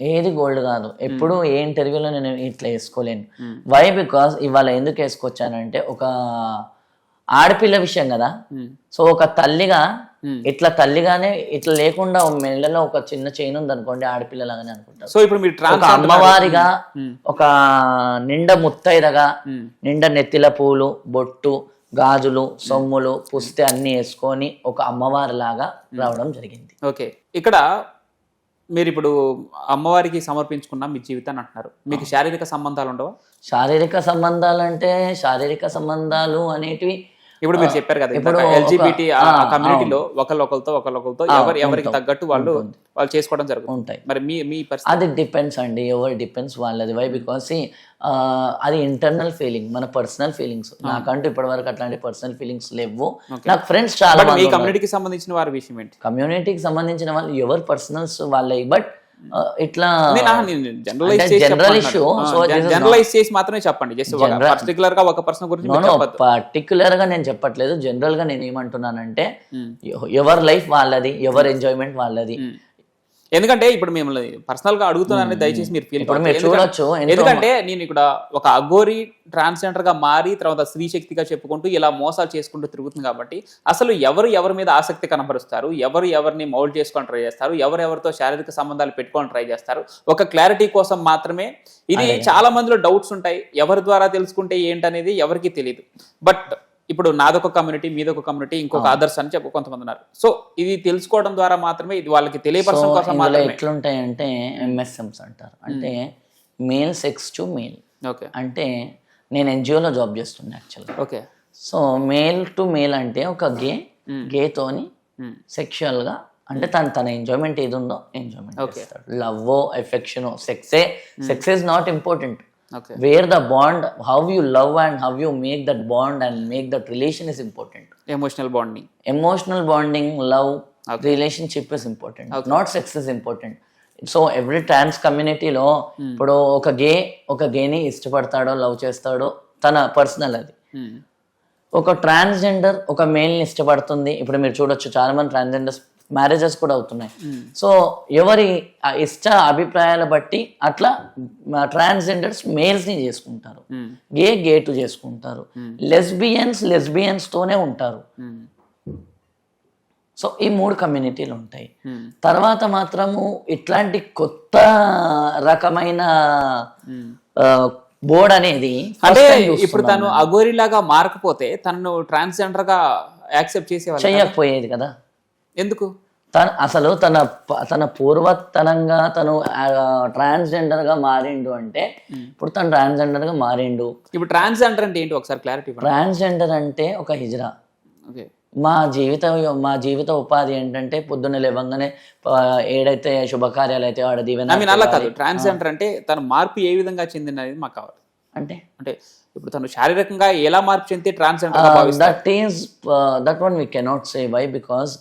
[SPEAKER 2] ఏది గోల్డ్ కాదు. ఎప్పుడు ఏ ఇంటర్వ్యూలో నేను ఇట్లా వేసుకోలేను. వై బికాస్ ఇవాళ ఎందుకు వేసుకొచ్చానంటే ఒక ఆడపిల్ల విషయం కదా. సో ఒక తల్లిగా. ఇట్లా తల్లిగానే ఇట్లా లేకుండా మెళ్ళలో ఒక చిన్న చైన్ ఉంది అనుకోండి ఆడపిల్లలాగానే అనుకుంటారు.
[SPEAKER 1] సో ఇప్పుడు మీరు
[SPEAKER 2] ఒక అమ్మవారిగా. ఒక నిండ ముత్తైదగా. నిండ నెత్తిల పూలు బొట్టు గాజులు సొమ్ములు పుస్తె అన్ని వేసుకొని ఒక అమ్మవారి లాగా రావడం జరిగింది.
[SPEAKER 1] ఓకే. ఇక్కడ మీరు ఇప్పుడు అమ్మవారికి సమర్పించుకున్న మీ జీవితాన్ని అంటున్నారు. మీకు శారీరక సంబంధాలు ఉండవా?
[SPEAKER 2] శారీరక సంబంధాలు అంటే శారీరక సంబంధాలు అనేటివి
[SPEAKER 1] ఇప్పుడు మీరు చెప్పారు కదా
[SPEAKER 2] ఇప్పుడు
[SPEAKER 1] ఎల్జిబిటి కమ్యూనిటీలో ఒకరికొకరితో ఒకరికొకరితో ఎవరు ఎవరికి తగ్గట్టు వాళ్ళు వాళ్ళు చేసుకోవడం జరుగుతుంది.
[SPEAKER 2] ఉంటాయి.
[SPEAKER 1] మరి మీ మీ
[SPEAKER 2] అది డిపెండ్స్ అండి ఎవరు డిపెండ్స్ వాళ్ళది. వై బికాస్ అది ఇంటర్నల్ ఫీలింగ్ మన పర్సనల్ ఫీలింగ్స్ నాకంటూ ఇప్పటివరకు అట్లాంటి పర్సనల్ ఫీలింగ్స్ లేవు. నాకు ఫ్రెండ్స్ చాలా
[SPEAKER 1] కమ్యూనిటీకి సంబంధించిన వారి విషయం ఏంటి?
[SPEAKER 2] కమ్యూనిటీకి సంబంధించిన వాళ్ళు ఎవరు పర్సనల్స్ వాళ్ళవి బట్ ఇట్లా this is
[SPEAKER 1] జనరలైజ్ చేసి మాత్రమే చెప్పండి. జస్ట్ పర్టికులర్గా ఒక పర్సన్ గురించి
[SPEAKER 2] పర్టికులర్గా నేను చెప్పట్లేదు. జనరల్గా నేను ఏమంటున్నానంటే
[SPEAKER 1] Hmm.
[SPEAKER 2] ఎవ- ఎవరి లైఫ్ వాళ్ళది ఎవరి ఎంజాయ్మెంట్ వాళ్ళది.
[SPEAKER 1] ఉమ్. ఎందుకంటే ఇప్పుడు మిమ్మల్ని పర్సనల్గా అడుగుతున్నానని దయచేసి మీరు ఫీల్
[SPEAKER 2] చూడొచ్చు
[SPEAKER 1] ఎందుకంటే నేను ఇక్కడ ఒక అఘోరి ట్రాన్స్జెండర్గా మారి తర్వాత స్త్రీ శక్తిగా చెప్పుకుంటూ ఇలా మోసాలు చేసుకుంటూ తిరుగుతుంది కాబట్టి అసలు ఎవరు ఎవరి మీద ఆసక్తి కనబరుస్తారు? ఎవరు ఎవరిని మౌల్డ్ చేసుకొని ట్రై చేస్తారు? ఎవరు ఎవరితో శారీరక సంబంధాలు పెట్టుకొని ట్రై చేస్తారు? ఒక క్లారిటీ కోసం మాత్రమే ఇది చాలా మందిలో డౌట్స్ ఉంటాయి. ఎవరి ద్వారా తెలుసుకుంటే ఏంటనేది ఎవరికి తెలియదు బట్ ఇప్పుడు నాదొక కమ్యూనిటీ మీదొక కమ్యూనిటీ ఇంకొక అదర్స్ అని చెప్పి కొంతమంది ఉన్నారు. సో ఇది తెలుసుకోవడం ద్వారా మాత్రమే ఇది వాళ్ళకి తెలియపరచడం కోసం
[SPEAKER 2] ఎట్లుంటాయంటే ఎంఎస్ఎంస్ అంటారు. అంటే male sex to male
[SPEAKER 1] okay.
[SPEAKER 2] అంటే నేను ఎన్జిఓలో జాబ్ చేస్తున్నా యాక్చువల్గా
[SPEAKER 1] okay.
[SPEAKER 2] So male to male అంటే ఒక గే. గేతోని. సెక్షువల్గా అంటే తన తన ఎంజాయ్మెంట్ ఏది ఉందో ఎంజాయ్మెంట్. చేస్తాడు. Love affection సెక్సే sex is not important where the bond how you love and how you make that bond and make that relation is important
[SPEAKER 1] emotional bonding
[SPEAKER 2] emotional bonding love relationship is important not sex is important so every trans కమ్యూనిటీలో ఇప్పుడు ఒక గే ఒక గేని ఇష్టపడతాడో love చేస్తాడో తన personal అది. ఒక transgender ఒక మేల్ని ఇష్టపడుతుంది. ఇప్పుడు మీరు చూడొచ్చు చాలా మంది ట్రాన్స్జెండర్స్ మ్యారేజెస్ కూడా అవుతున్నాయి. సో ఎవరి ఇష్ట అభిప్రాయాల బట్టి అట్లా ట్రాన్స్జెండర్స్ మేల్స్ని చేసుకుంటారు. గే గేటు చేసుకుంటారు. లెస్బియన్స్ లెస్బియన్స్ తోనే ఉంటారు. సో ఈ మూడు కమ్యూనిటీలు ఉంటాయి. తర్వాత మాత్రము ఇట్లాంటి కొత్త రకమైన బోర్డ్ అనేది
[SPEAKER 1] అంటే. ఇప్పుడు తను అఘోరి లాగా మారకపోతే తనను ట్రాన్స్జెండర్గా యాక్సెప్ట్ చేసేవాళ్ళు
[SPEAKER 2] చెయ్యకపోయేది కదా.
[SPEAKER 1] ఎందుకు?
[SPEAKER 2] తన అసలు తన తన పూర్వతనంగా తను ట్రాన్స్జెండర్గా మారిండు అంటే ఇప్పుడు తను ట్రాన్స్జెండర్గా మారిండు.
[SPEAKER 1] ఇప్పుడు ట్రాన్స్జెండర్ అంటే ఏంటి? ఒకసారి క్లారిటీ
[SPEAKER 2] ట్రాన్స్జెండర్ అంటే ఒక హిజ్రా.
[SPEAKER 1] ఓకే.
[SPEAKER 2] మా జీవిత మా జీవిత ఉపాధి ఏంటంటే పొద్దున్న లేవంగానే ఏడైతే శుభకార్యాలు అయితే ఆడ దీవెన
[SPEAKER 1] అలా కాదు. ట్రాన్స్జెండర్ అంటే తన మార్పు ఏ విధంగా చెందినది మాకు కావాలి.
[SPEAKER 2] అంటే?
[SPEAKER 1] అంటే ఇప్పుడు తను శారీరకంగా ఎలా మార్పు చెందితే గా భావిస్తారు
[SPEAKER 2] that is that one we cannot say why because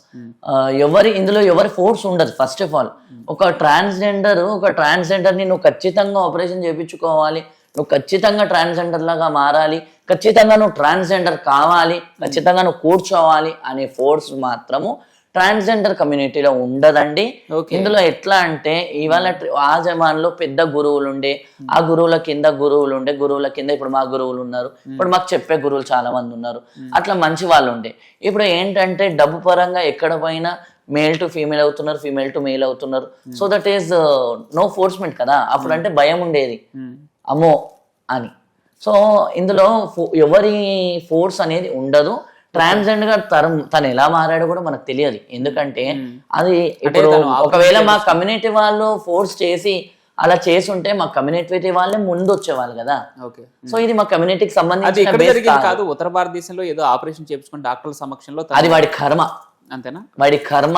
[SPEAKER 2] ఎవరి ఇందులో ఎవరి ఫోర్స్ ఉండదు ఫస్ట్ ఆఫ్ ఆల్ ఒక ట్రాన్స్జెండర్ ఒక ట్రాన్స్జెండర్ని నువ్వు ఖచ్చితంగా ఆపరేషన్ చేయించుకోవాలి నువ్వు ఖచ్చితంగా ట్రాన్స్జెండర్ లాగా మారాలి ఖచ్చితంగా నువ్వు ట్రాన్స్జెండర్ కావాలి ఖచ్చితంగా నువ్వు కూర్చోవాలి అనే ఫోర్స్ మాత్రము ట్రాన్స్జెండర్ కమ్యూనిటీలో ఉండదండి. ఇందులో ఎట్లా అంటే ఇవాళ ఆ జమాన్లో పెద్ద గురువులు ఉండే ఆ గురువుల కింద గురువులు ఉండే గురువుల కింద ఇప్పుడు మా గురువులు ఉన్నారు. ఇప్పుడు మాకు చెప్పే గురువులు చాలా మంది ఉన్నారు అట్లా మంచి వాళ్ళు ఉండే ఇప్పుడు ఏంటంటే డబ్బు పరంగా ఎక్కడ పోయినా మేల్ టు ఫీమేల్ అవుతున్నారు ఫీమేల్ టు మేల్ అవుతున్నారు. So that is no forcement కదా. అప్పుడు అంటే భయం ఉండేది. అమ్మో అని. సో ఇందులో ఎవరి ఫోర్స్ అనేది ఉండదు. ట్రాన్స్జెండర్గా తరం తను ఎలా మారాడో కూడా మనకు తెలియదు ఎందుకంటే అది ఇప్పుడు ఒకవేళ మా కమ్యూనిటీ వాళ్ళు ఫోర్స్ చేసి అలా చేసి ఉంటే మా కమ్యూనిటీ వాళ్ళే ముందు వచ్చేవాళ్ళు కదా సో ఇది మా కమ్యూనిటీకి
[SPEAKER 1] జరిగింది
[SPEAKER 2] కాదు.
[SPEAKER 1] ఉత్తర భారతదేశంలో ఏదో ఆపరేషన్ చేయించుకుని డాక్టర్ల సమక్షంలో
[SPEAKER 2] అది వాడి కర్మ.
[SPEAKER 1] అంతేనా?
[SPEAKER 2] వాడి కర్మ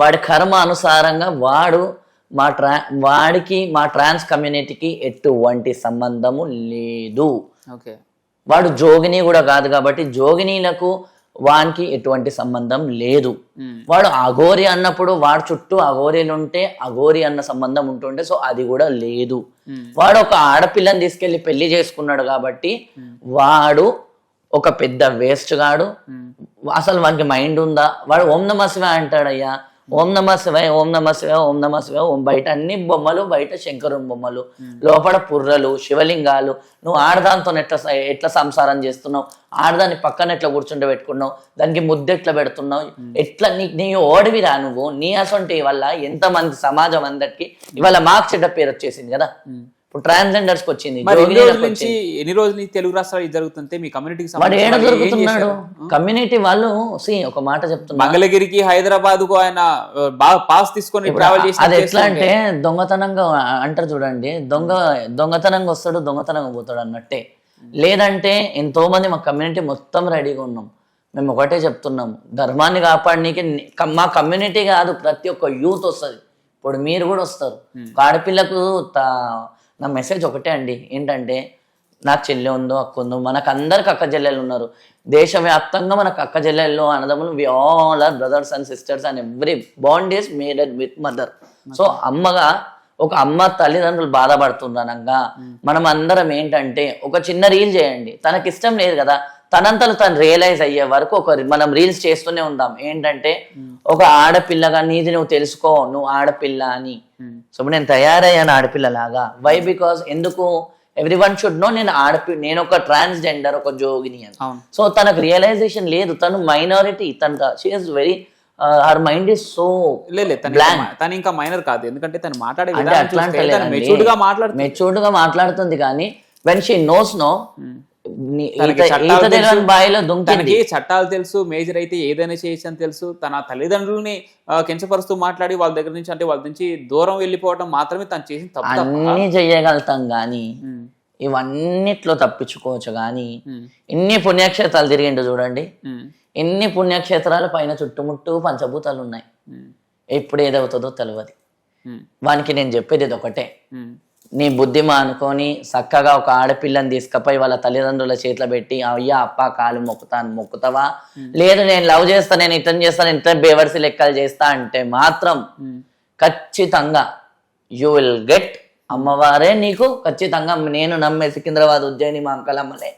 [SPEAKER 2] వాడి కర్మ అనుసారంగా వాడు మా ట్రా వాడికి మా ట్రాన్స్ కమ్యూనిటీకి ఎటువంటి సంబంధము లేదు.
[SPEAKER 1] ఓకే.
[SPEAKER 2] వాడు జోగిని కూడా కాదు కాబట్టి జోగినీలకు వానికి ఎటువంటి సంబంధం లేదు. వాడు అఘోరి అన్నప్పుడు వాడు చుట్టూ అఘోరీలు ఉంటే అఘోరి అన్న సంబంధం ఉంటుండే సో అది కూడా లేదు. వాడు ఒక ఆడపిల్లని తీసుకెళ్ళి పెళ్ళి చేసుకున్నాడు కాబట్టి వాడు ఒక పెద్ద వేస్ట్ గాడు. అసలు వానికి మైండ్ ఉందా? వాడు ఓం నమ శివ అంటాడయ్యా. ఓం నమ శివాయ ఓం నమ శివ ఓం నమ శివ ఓం బయట అన్ని బొమ్మలు బయట శంకరుని బొమ్మలు. లోపల పుర్రలు శివలింగాలు. నువ్వు ఆడదాంతో ఎట్లా ఎట్లా సంసారం చేస్తున్నావు? ఆడదాన్ని పక్కన ఎట్లా కూర్చుంటే పెట్టుకున్నావు? దానికి ముద్ద ఎట్లా పెడుతున్నావు? ఎట్లా నీ నీ ఓడివిరా నువ్వు? నీ అసొంటి వల్ల ఎంతమంది సమాజం అందరికి ఇవాళ మాకు చెడ్డ పేరు వచ్చేసింది కదా. ఇప్పుడు ట్రాన్స్జెండర్స్కి వచ్చింది
[SPEAKER 1] ఎన్ని రోజుల నుంచి
[SPEAKER 2] వచ్చింది.
[SPEAKER 1] ఎన్ని రోజుల నుంచి తెలుగు రాష్ట్రాలు జరుగుతుంటే మీ కమ్యూనిటీకి
[SPEAKER 2] వాడు ఏడ దొరుకుతున్నాడు? కమ్యూనిటీ వాళ్ళు సి ఒక మాట చెప్తున్నా.
[SPEAKER 1] మంగళగిరికి హైదరాబాద్కు ఆయన బాగా పాస్ తీసుకొని ట్రావెల్ చేసి
[SPEAKER 2] అది ఎట్లా అంటే దొంగతనంగా అంటారు చూడండి దొంగ దొంగతనంగా వస్తాడు దొంగతనంగా పోతాడు అన్నట్టే. లేదంటే ఎంతో మంది మా కమ్యూనిటీ మొత్తం రెడీగా ఉన్నాం. మేము ఒకటే చెప్తున్నాము ధర్మాన్ని కాపాడనీకి మా కమ్యూనిటీ కాదు ప్రతి ఒక్క యూత్ వస్తుంది. ఇప్పుడు మీరు కూడా వస్తారు. ఆడపిల్లకు తా- నా మెసేజ్ ఒకటే అండి. ఏంటంటే నాకు చెల్లె ఉందో అక్క ఉందో మనకు అందరికి అక్క చెల్లెలు ఉన్నారు. దేశవ్యాప్తంగా మనకు అక్క చెల్లెళ్ళు అన్నదమ్ములు we all are brothers and sisters and every bond is maded with mother so అమ్మగా ఒక అమ్మ తల్లిదండ్రులు బాధపడుతుందనగా మనం అందరం ఏంటంటే ఒక చిన్న రీల్ చేయండి. తనకి ఇష్టం లేదు కదా తనంతలు తను రియలైజ్ అయ్యే వరకు ఒక మనం రీల్స్ చేస్తూనే ఉందాం. ఏంటంటే ఒక ఆడపిల్లగా నీది నువ్వు తెలుసుకో నువ్వు ఆడపిల్ల అని. సో ఇప్పుడు నేను తయారయ్యాను ఆడపిల్లలాగా. వై బికాస్ ఎందుకు? ఎవ్రీ వన్ షుడ్ నో నేను ఆడపి నేను ఒక ట్రాన్స్జెండర్ ఒక జోగిని అని. సో తనకు రియలైజేషన్ లేదు. తను మైనారిటీ తన she is very her mind is so
[SPEAKER 1] తను ఇంకా మ- తను ఇంకా మైనర్ కాదు. ఎందుకంటే తను మాట్లాడే మెచ్యూర్డ్గా మాట్లాడుతుంది.
[SPEAKER 2] కానీ వెన్ షీ నోస్ నో
[SPEAKER 1] చట్టాలు తెలుసు. మేజర్ అయితే ఏదైనా చేయొచ్చు అని తెలుసు. తన తల్లిదండ్రుల్ని కించపరుస్తూ మాట్లాడి వాళ్ళ దగ్గర నుంచి అంటే వాళ్ళ నుంచి దూరం వెళ్ళిపోవడం మాత్రమే తను చేసిన తప్పు.
[SPEAKER 2] అన్ని చెయ్యగలుగుతాం
[SPEAKER 1] ఉమ్,
[SPEAKER 2] ఇవన్నిట్లో తప్పించుకోవచ్చు
[SPEAKER 1] ఉమ్,
[SPEAKER 2] ఇన్ని పుణ్యక్షేత్రాలు తిరిగిండు చూడండి. ఇన్ని పుణ్యక్షేత్రాల పైన చుట్టుముట్టు పంచభూతాలు ఉన్నాయి ఎప్పుడు ఏదవుతుందో తెలియదు వానికి నేను చెప్పేది ఇది ఒకటే నీ బుద్ధి మానుకొని చక్కగా ఒక ఆడపిల్లని తీసుకపోయి వాళ్ళ తల్లిదండ్రుల చేతిలో పెట్టి అయ్యా అప్ప కాలు మొక్కుతాను మొక్కుతావా? లేదు నేను లవ్ చేస్తా నేను ఇతను చేస్తా నేను ఇతను బేవర్సి లెక్కలు చేస్తా అంటే మాత్రం ఖచ్చితంగా యు విల్ గెట్ అమ్మవారే నీకు ఖచ్చితంగా నేను నమ్మే సికింద్రాబాద్ ఉజ్జయిని మా అంకలమ్మలే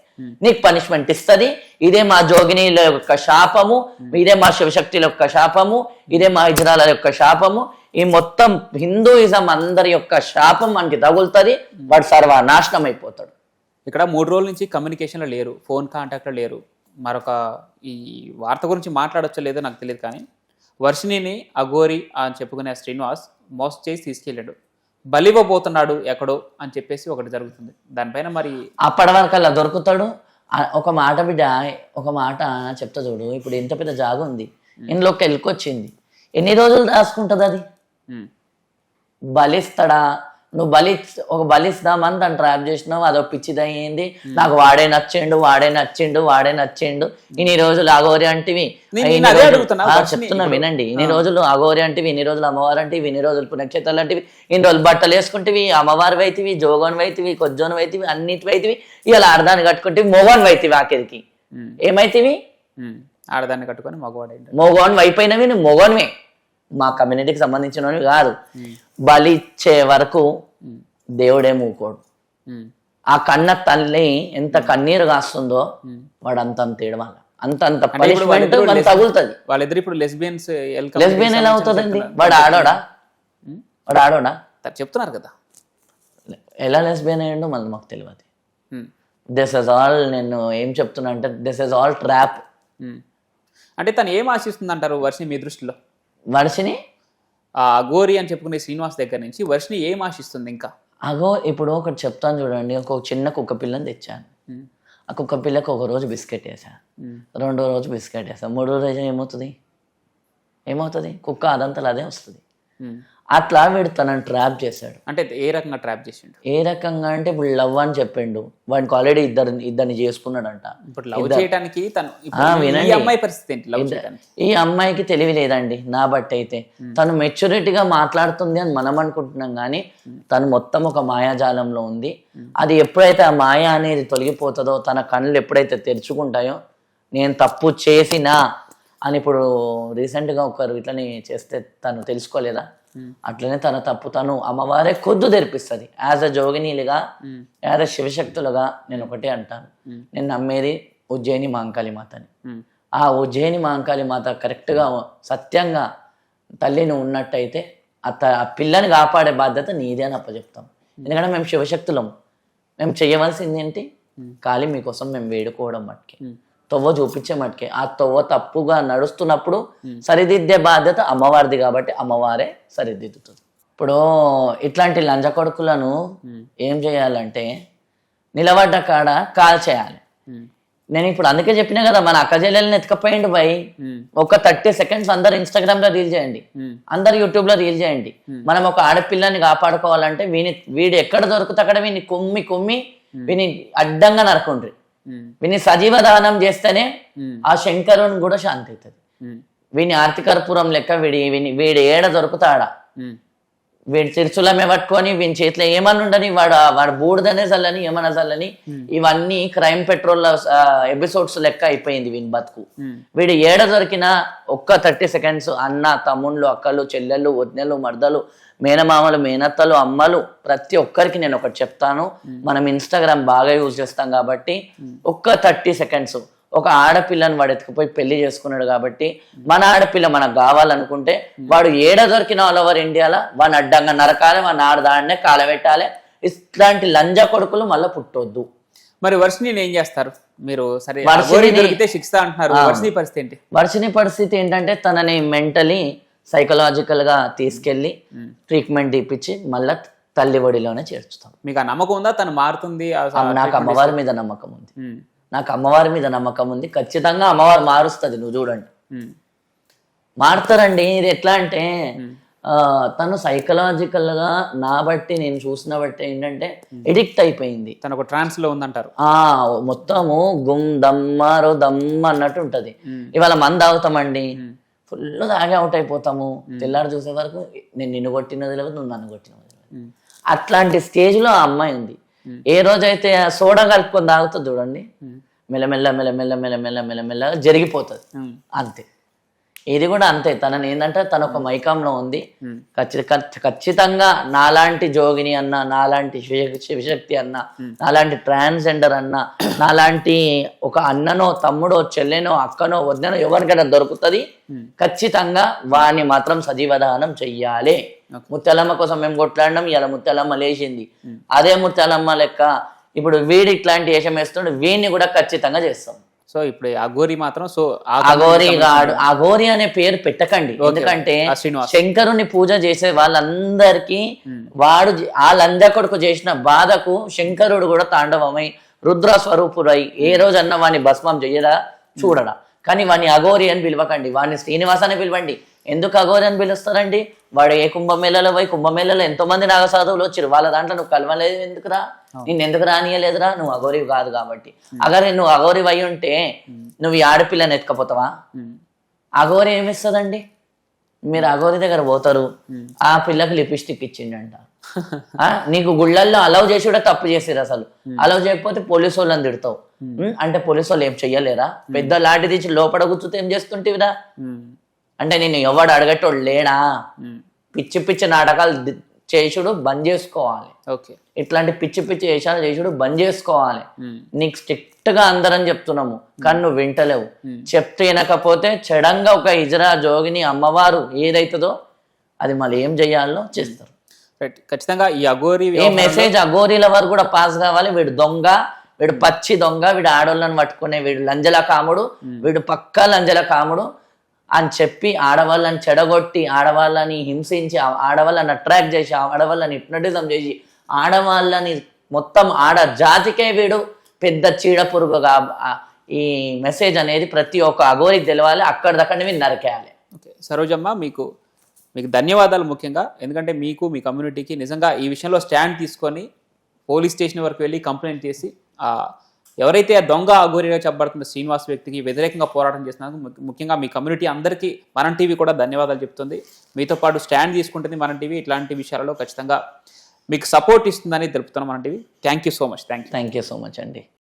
[SPEAKER 2] నీకు పనిష్మెంట్ ఇస్తది. ఇదే మా జోగినీల యొక్క శాపము. ఇదే మా శివశక్తుల యొక్క శాపము. ఇదే మా ఇజ్రాల యొక్క శాపము. ఈ మొత్తం హిందూయిజం అందరి యొక్క శాపం మనకి తగులుతుంది వాడు సర్వనాశనం అయిపోతాడు
[SPEAKER 1] ఇక్కడ మూడు రోజుల నుంచి కమ్యూనికేషన్లో లేరు ఫోన్ కాంటాక్ట్లో లేరు. మరొక ఈ వార్త గురించి మాట్లాడొచ్చో లేదో నాకు తెలియదు కానీ వర్షిణిని అఘోరి అని చెప్పుకునే శ్రీనివాస్ మోసం చేసి తీసుకెళ్ళాడు. బలివ్వబోతున్నాడు ఎక్కడో అని చెప్పేసి ఒకటి జరుగుతుంది. దానిపైన మరి
[SPEAKER 2] అప్పటి వరకు అలా దొరుకుతాడు ఒక మాట బిడ్డ ఒక మాట చెప్తా చూడు ఇప్పుడు ఎంత పెద్ద జాగ ఉంది. ఇందులోకి వెళ్ళుకొచ్చింది. ఎన్ని రోజులు రాసుకుంటుంది అది? బలిస్తాడా? నువ్వు బలి ఒక బలిస్తామని దాన్ని ట్రాప్ చేసినావు అదో పిచ్చిదయ్యింది నాకు వాడే నచ్చిండు వాడే నచ్చిండు వాడే నచ్చిండు. ఇన్ని రోజులు అగోరి అంటివి. చెప్తున్నా వినండి. ఇన్ని రోజులు అగోరి అంటివి ఇన్ని రోజులు అమ్మవారు అంటివి ఇన్ని రోజులు పుణ్యక్షేత్రాలు అంటివి ఇన్ని రోజులు బట్టలు వేసుకుంటేవి అమ్మవారు వైతివి జోగోన్ వైతివి కొజ్జోన్ వైతివి అన్నిటి వైతివి ఇలా అర్ధాన్ని కట్టుకుంటే మోగోన్ వైతివి ఆఖరికి. ఏమైతివి?
[SPEAKER 1] ఆడదాన్ని కట్టుకొని మగవాడు
[SPEAKER 2] మోగోన్ వైపోయినవి నువ్వు మోగోన్వే. మా కమ్యూనిటీకి సంబంధించినవి కాదు. బలి ఇచ్చే వరకు దేవుడే మూకోడు. ఆ కన్న తల్లి ఎంత కన్నీరు కాస్తుందో. వాడు అంత అంత ఏడవాలి అంత పనిష్మెంట్ తగులుతుంది.
[SPEAKER 1] వాళ్ళిద్దరు ఇప్పుడు లెస్బియన్స్
[SPEAKER 2] లెస్బియన్ ఎలా అవుతుందండి? వాడు ఆడోడా? వాడు ఆడోడా?
[SPEAKER 1] చెప్తున్నారు కదా.
[SPEAKER 2] ఎలా లెస్బియన్ అయ్యండో మళ్ళీ మాకు తెలియదు. దిస్ ఇస్ ఆల్ నేను ఏం చెప్తున్నా అంటే దిస్ ఇస్ ఆల్ ట్రాప్.
[SPEAKER 1] అంటే తను ఏం ఆశిస్తుంది అంటారు వర్షిని మీ దృష్టిలో? ఆ అఘోరి అని చెప్పుకునే శ్రీనివాస్ దగ్గర నుంచి వర్షిని ఏం ఆశిస్తుంది ఇంకా?
[SPEAKER 2] అగో ఇప్పుడు ఒకటి చెప్తాను చూడండి. ఒక చిన్న కుక్క పిల్లని తెచ్చాను. ఆ కుక్క పిల్లకు ఒక రోజు బిస్కెట్ వేసా. రెండో రోజు బిస్కెట్ వేసా. మూడో రోజు ఏమవుతుంది? ఏమవుతుంది? కుక్క అదంతలు అదే వస్తుంది. అట్లా వీడు తనని ట్రాప్ చేశాడు.
[SPEAKER 1] అంటే ఏ రకంగా ట్రాప్ చేసిండు?
[SPEAKER 2] ఏ రకంగా అంటే ఇప్పుడు లవ్ అని చెప్పిండు. వాడికి ఆల్రెడీ ఇద్దరు ఇద్దరిని చేసుకున్నాడంట.
[SPEAKER 1] ఇప్పుడు లవ్ చేయడానికి తను ఈ. అమ్మాయి పరిస్థితి ఏంటి లవ్ చేయడానికి
[SPEAKER 2] ఈ అమ్మాయికి తెలివి లేదండి నా బట్టి అయితే. తను మెచ్యూరిటీగా మాట్లాడుతుంది అని మనం అనుకుంటున్నాం కానీ తను మొత్తం ఒక మాయాజాలంలో ఉంది. అది ఎప్పుడైతే ఆ మాయ అనేది తొలగిపోతుందో తన కళ్ళు ఎప్పుడైతే తెరుచుకుంటాయో నేను తప్పు చేసినా అని ఇప్పుడు recent గా ఒకరు ఇట్లని చేస్తే తను తెలుసుకోలేదా? అట్లనే తన తప్పు తను అమ్మవారే కొద్దు తెరిపిస్తుంది. యాజ్ అ జోగినీలుగా యాజ్ అ శివశక్తులుగా నేను ఒకటే అంటాను. నేను నమ్మేది ఉజ్జయిని మాంకాళి మాతని. ఆ ఉజ్జయిని మాంకాళి మాత కరెక్ట్గా సత్యంగా తల్లిని ఉన్నట్టయితే ఆ త- ఆ పిల్లని కాపాడే బాధ్యత నీదే అని అప్పచెప్తాం. ఎందుకంటే మేము శివశక్తులం. మేము చేయవలసింది ఏంటి? కాళీ మీకోసం మేము వేడుకోవడం మట్టుకే. తొవ్వ చూపించే మట్టుకే ఆ తొవ్వ తప్పుగా నడుస్తున్నప్పుడు సరిదిద్దే బాధ్యత అమ్మవారిది కాబట్టి అమ్మవారే సరిదిద్దుతుంది ఇప్పుడు ఇట్లాంటి లంజ కొడుకులను ఏం చేయాలంటే నిలబడ్డ కాడ కాల్ చేయాలి. నేను ఇప్పుడు అందుకే చెప్పినా కదా మన అక్క చెల్లెల్ని ఎత్తుకపోయిండు
[SPEAKER 1] ఉమ్.
[SPEAKER 2] ఒక థర్టీ సెకండ్స్ అందరు ఇన్స్టాగ్రామ్లో రీల్ చేయండి. అందరు యూట్యూబ్లో రీల్ చేయండి మనం ఒక ఆడపిల్లని కాపాడుకోవాలంటే వీని వీడు ఎక్కడ దొరుకుతా అక్కడ వీని కుమ్మి కుమ్మి వీని అడ్డంగా నరకుండ్రి. వీని సజీవ దానం చేస్తేనే. ఆ శంకరుని కూడా శాంతి అవుతుంది. వీని ఆర్తికర్పూరం లెక్క వీడి వీని వీడి ఏడ దొరుకుతాడా. వీడి తిరుచులమే పట్టుకొని వీని చేతిలో ఏమన్నా ఉండని వాడు వాడు బూడిదనే చల్లని ఏమన్నా చల్లని. ఇవన్నీ క్రైమ్ పెట్రోల్ ఎపిసోడ్స్ లెక్క అయిపోయింది వీని బతుకు. వీడు ఏడ దొరికినా ఒక్క థర్టీ సెకండ్స్ అన్న తమ్ముళ్ళు అక్కలు చెల్లెళ్ళు వదినెలు మర్దలు మేనమామలు మేనత్తలు అమ్మలు ప్రతి ఒక్కరికి నేను ఒకటి చెప్తాను. మనం ఇన్స్టాగ్రామ్ బాగా యూజ్ చేస్తాం కాబట్టి ఒక్క థర్టీ సెకండ్స్ ఒక ఆడపిల్లని వాడు ఎత్తుకుపోయి పెళ్ళి చేసుకున్నాడు కాబట్టి మన ఆడపిల్ల మనకు కావాలనుకుంటే వాడు ఏడ దొరికిన ఆల్ ఓవర్ ఇండియాలో వాడిని అడ్డంగా నరకాలి వాడిని ఆడదాన్నే కాలబెట్టాలి ఇట్లాంటి లంజ కొడుకులు మళ్ళీ పుట్టొద్దు.
[SPEAKER 1] మరి వర్షిని ఏం చేస్తారు? మీరు సరే దొరికితే శిక్ష అంటున్నారు. వర్షిని పరిస్థితి ఏంటి?
[SPEAKER 2] వర్షిని పరిస్థితి ఏంటంటే తనని మెంటలీ సైకలాజికల్గా తీసుకెళ్ళి ట్రీట్మెంట్ ఇప్పించి మళ్ళా తల్లి ఒడిలోనే చేర్చుతాం.
[SPEAKER 1] మీకు ఆ నమ్మకం ఉందా? తను మారుతుంది
[SPEAKER 2] నాకు అమ్మవారి మీద నమ్మకం ఉంది. నాకు అమ్మవారి మీద నమ్మకం ఉంది. ఖచ్చితంగా అమ్మవారు మారుస్తుంది. నువ్వు చూడండి. మారుతారండి. ఇది ఎట్లా అంటే ఆ, తను సైకలాజికల్గా నా బట్టి నేను చూసిన బట్టి ఏంటంటే ఎడిక్ట్ అయిపోయింది.
[SPEAKER 1] తను ఒక ట్రాన్స్లో ఉందంటారు.
[SPEAKER 2] ఆ మొత్తము గుమ్ దమ్మారో దమ్ అన్నట్టు ఉంటది. ఇవాళ మంది తాగుతామండి. ఫుల్ తాగి అవుట్ అయిపోతాము. తెల్లారు చూసే వరకు నేను నిన్ను కొట్టినది లేదు నువ్వు నన్ను కొట్టినది లేదు. అట్లాంటి స్టేజ్లో ఆ అమ్మాయి ఉంది. ఏ రోజైతే సోడా కలుపుకొని తాగుతుంది చూడండి. మెల్లమెల్ల మెల్లమెల్ల మెల్లమెల్ల మెల్లమెల్లగా జరిగిపోతుంది. అంతే. ఇది కూడా అంతే. తనని ఏంటంటే తన ఒక మైకంలో ఉంది. ఖచ్చి- ఖచ్- ఖచ్చితంగా నాలాంటి జోగిని అన్న నాలాంటి శివ- శివశక్తి అన్న నాలాంటి ట్రాన్స్జెండర్ అన్న నాలాంటి ఒక అన్ననో తమ్ముడో చెల్లెనో అక్కనో వద్దనో ఎవరికైనా దొరుకుతుంది. ఖచ్చితంగా వాడిని మాత్రం సజీవదానం చెయ్యాలి. ముత్యాలమ్మ కోసం మేము కొట్లాడినాం ఇలా ముత్యాలమ్మ లేచింది. అదే ముత్యాలమ్మ లెక్క ఇప్పుడు వీడి ఇట్లాంటి వేషం వేస్తుండే వీడిని కూడా ఖచ్చితంగా చేస్తాం.
[SPEAKER 1] సో ఇప్పుడు గోరి మాత్రం సో
[SPEAKER 2] అఘోరి గాడు అఘోరి అనే పేరు పెట్టకండి. ఎందుకంటే. శంకరుని పూజ చేసే వాళ్ళందరికీ వాడు లంజ కొడుకు చేసిన బాధకు శంకరుడు కూడా తాండవమై రుద్ర స్వరూపుడై ఏ రోజన్నా వాడిని భస్మం చెయ్యడా చూడడా. కానీ వాడిని అఘోరి అని పిలవకండి. వాడిని శ్రీనివాస్ అని పిలవండి. ఎందుకు అఘోరి అని పిలుస్తారండి? వాడు ఏ కుంభమేళలో పోయి కుంభమేళలో ఎంతో మంది నాగసాధువులు వచ్చారు. వాళ్ళ దాంట్లో నువ్వు కలవలేదు ఎందుకురా? నిన్ను ఎందుకు రానియలేదురా? నువ్వు అఘోరి కాదు కాబట్టి. అగరే నువ్వు అఘోరి అయి ఉంటే నువ్వు ఈ ఆడపిల్లని ఎత్తుకపోతావా. అఘోరి ఏమిస్తుందండి? మీరు అఘోరి దగ్గర పోతారు. ఆ పిల్లకి లిప్స్టిక్ ఇచ్చిండంట నీకు గుళ్ళల్లో అలౌ చేసి కూడా తప్పు చేసిరు అసలు. అలౌ చేయకపోతే పోలీసు వాళ్ళని తిడతావు? అంటే పోలీసు వాళ్ళు ఏం చెయ్యలేరా? పెద్ద లాంటి తీసి లోపల కూర్చుతే ఏం చేస్తుంటివిరా. అంటే నేను ఎవడు అడగటోడు లేడా. పిచ్చి పిచ్చి నాటకాలు చేసుడు బంద్ చేసుకోవాలి.
[SPEAKER 1] ఓకే.
[SPEAKER 2] ఇట్లాంటి పిచ్చి పిచ్చి వేషాలు చేసుడు బంద్ చేసుకోవాలి. నీకు స్ట్రిక్ట్గా అందరం చెప్తున్నాము కానీ నువ్వు వింటలేవు. చెప్తే వినకపోతే చెడంగా ఒక ఇజరా జోగిని అమ్మవారు ఏదైతుందో అది మళ్ళీ ఏం చెయ్యాలో చేస్తారు.
[SPEAKER 1] ఖచ్చితంగా ఈ అఘోరి
[SPEAKER 2] ఏ మెసేజ్ అఘోరీల వారు కూడా పాస్ కావాలి. వీడు దొంగ వీడు పచ్చి దొంగ వీడు ఆడోళ్ళని పట్టుకునే వీడు లంజల కాముడు వీడు పక్కా లంజల కాముడు. అని చెప్పి ఆడవాళ్ళని చెడగొట్టి ఆడవాళ్ళని హింసించి ఆడవాళ్ళని అట్రాక్ట్ చేసి ఆడవాళ్ళని హిప్నటిజం చేసి ఆడవాళ్ళని మొత్తం ఆడ జాతికే వీడు పెద్ద చీడ పురుగుగా ఈ మెసేజ్ అనేది ప్రతి ఒక్క అఘోరికి తెలవాలి అక్కడిదక్కడిని మీరు నరికేయాలి.
[SPEAKER 1] ఓకే. సరోజమ్మ మీకు మీకు ధన్యవాదాలు ముఖ్యంగా. ఎందుకంటే మీకు మీ కమ్యూనిటీకి నిజంగా ఈ విషయంలో స్టాండ్ తీసుకొని పోలీస్ స్టేషన్ వరకు వెళ్ళి కంప్లైంట్ చేసి ఆ ఎవరైతే ఆ దొంగ అఘోరిగా చెప్పబడుతున్న శ్రీనివాస్ వ్యక్తికి వ్యతిరేకంగా పోరాటం చేస్తున్నందుకు ముఖ్యంగా మీ కమ్యూనిటీ అందరికీ మనం టీవీ కూడా ధన్యవాదాలు చెప్తుంది. మీతో పాటు స్టాండ్ తీసుకుంటుంది మనం టీవీ. ఇట్లాంటి విషయాలలో ఖచ్చితంగా మీకు సపోర్ట్ ఇస్తుందని తెలుపుతున్నాం మన TV. Thank you so much. Thank you.
[SPEAKER 2] Thank you so much అండి.